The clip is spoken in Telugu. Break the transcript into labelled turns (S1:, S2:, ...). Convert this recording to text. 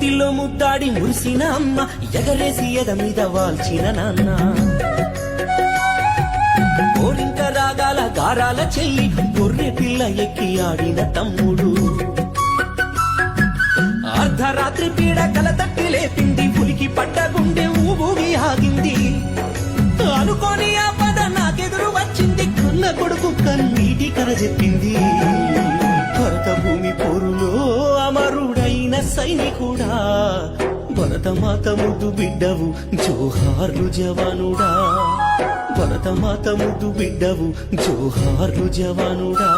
S1: ముద్దిలో ముద్దాడి మురిసిన అమ్మ ఎగరేసి ఎద మీద వాల్చిన నాన్న. కోరింక రాగాల గారాల చెల్లి గొర్రె పిల్ల ఎక్కి ఆడిన తమ్ముడు. అర్ధరాత్రి పీడ కల తట్టి లేపింది పులికి పడ్డ గుండె ఊబూగి ఆగింది. అనుకోని ఆ పద నాకెదురు వచ్చింది కన్న కొడుకు కన్నీటి కర చెప్పింది సైనికుడా భరతమాత ముద్దు బిడ్డవు జోహార్లు జవానుడా. భరతమాత ముద్దు బిడ్డవు జోహార్లు జవానుడా.